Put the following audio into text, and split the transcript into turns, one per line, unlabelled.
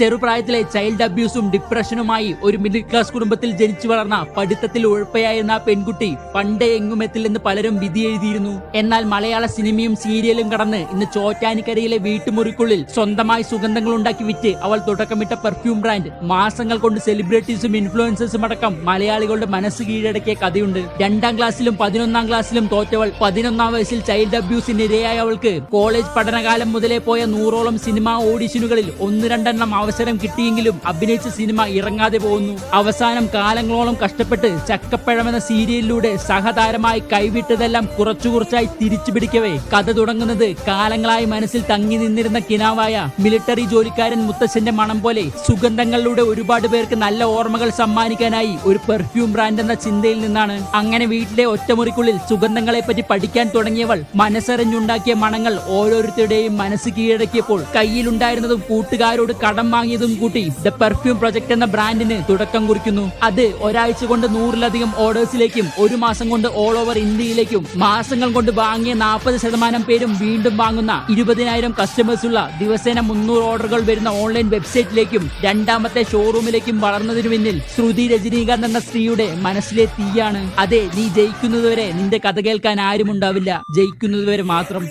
ചെറുപ്രായത്തിലെ child അബ്യൂസും ഡിപ്രഷനുമായി ഒരു middle class കുടുംബത്തിൽ ജനിച്ചു വളർന്ന പഠിത്തത്തിൽ ഉഴപ്പയായിരുന്ന പെൺകുട്ടി പണ്ടേ എങ്ങും എത്തില്ലെന്ന് പലരും വിധി എഴുതിയിരുന്നു. എന്നാൽ മലയാള സിനിമയും സീരിയലും കടന്ന് ഇന്ന് ചോറ്റാനിക്കരയിലെ വീട്ടുമുറിക്കുള്ളിൽ സ്വന്തമായി സുഗന്ധങ്ങൾ ഉണ്ടാക്കി വിറ്റ് അവൾ തുടക്കമിട്ട പെർഫ്യൂം ബ്രാൻഡ് മാസങ്ങൾ കൊണ്ട് സെലിബ്രിറ്റീസും ഇൻഫ്ലുവൻസേഴ്സും അടക്കം മലയാളികളുടെ മനസ്സ് കീഴടക്കിയ കഥയുണ്ട്. രണ്ടാം ക്ലാസ്സിലും പതിനൊന്നാം ക്ലാസ്സിലും തോറ്റവൾ പതിനൊന്നാം വയസ്സിൽ ചൈൽഡ് അബ്യൂസിന് ഇരയായവൾക്ക് കോളേജ് പഠനകാലം മുതലേ പോയ നൂറോളം സിനിമാ ഓഡിഷനുകളിൽ ഒന്ന് രണ്ടെണ്ണം അവസരം കിട്ടിയെങ്കിലും അഭിനയിച്ച സിനിമ ഇറങ്ങാതെ പോകുന്നു. അവസാനം കാലങ്ങളോളം കഷ്ടപ്പെട്ട് ചക്കപ്പഴമെന്ന സീരിയലിലൂടെ സഹതാരമായി കൈവിട്ടതെല്ലാം കുറച്ചു കുറച്ചായി തിരിച്ചു പിടിക്കവേ. കഥ തുടങ്ങുന്നത് കാലങ്ങളായി മനസ്സിൽ തങ്ങി നിന്നിരുന്ന കിനാവായ മിലിറ്ററി ജോലിക്കാരൻ മുത്തശ്ശന്റെ മണം പോലെ സുഗന്ധങ്ങളിലൂടെ ഒരുപാട് പേർക്ക് നല്ല ഓർമ്മകൾ സമ്മാനിക്കാനായി ഒരു പെർഫ്യൂം ബ്രാൻഡ് എന്ന ചിന്തയിൽ നിന്നാണ്. അങ്ങനെ വീട്ടിലെ ഒറ്റമുറിക്കുള്ളിൽ സുഗന്ധങ്ങളെ പറ്റി പഠിക്കാൻ തുടങ്ങിയവൾ മനസ്സറിഞ്ഞുണ്ടാക്കിയ മണങ്ങൾ ഓരോരുത്തരുടെയും മനസ്സ് കീഴടക്കിയപ്പോൾ കയ്യിലുണ്ടായിരുന്നതും കൂട്ടുകാരോട് കടം വാങ്ങിയതും കൂട്ടി ദ പെർഫ്യൂം പ്രൊജക്ട് എന്ന ബ്രാൻഡിന് തുടക്കം കുറിക്കുന്നു. അത് ഒരാഴ്ച കൊണ്ട് നൂറിലധികം ഓർഡേഴ്സിലേക്കും ഒരു മാസം കൊണ്ട് ഓൾ ഓവർ ഇന്ത്യയിലേക്കും മാസങ്ങൾ കൊണ്ട് വാങ്ങിയ നാൽപ്പത് ശതമാനം പേരും വീണ്ടും വാങ്ങുന്ന ഇരുപതിനായിരം കസ്റ്റമേഴ്സുള്ള ദിവസേന മുന്നൂറ് ഓർഡറുകൾ വരുന്ന ഓൺലൈൻ വെബ്സൈറ്റിലേക്കും രണ്ടാമത്തെ ഷോറൂമിലേക്കും വളർന്നതിനു പിന്നിൽ ശ്രുതി രജനീകാന്ത് എന്ന സ്ത്രീയുടെ മനസ്സിലെ തീയാണ്. അതെ നീ ജയിക്കുന്നതുവരെ നിന്റെ കഥ കേൾക്കാൻ ആരും ഉണ്ടാവില്ല ജയിക്കുന്നതുവരെ മാത്രം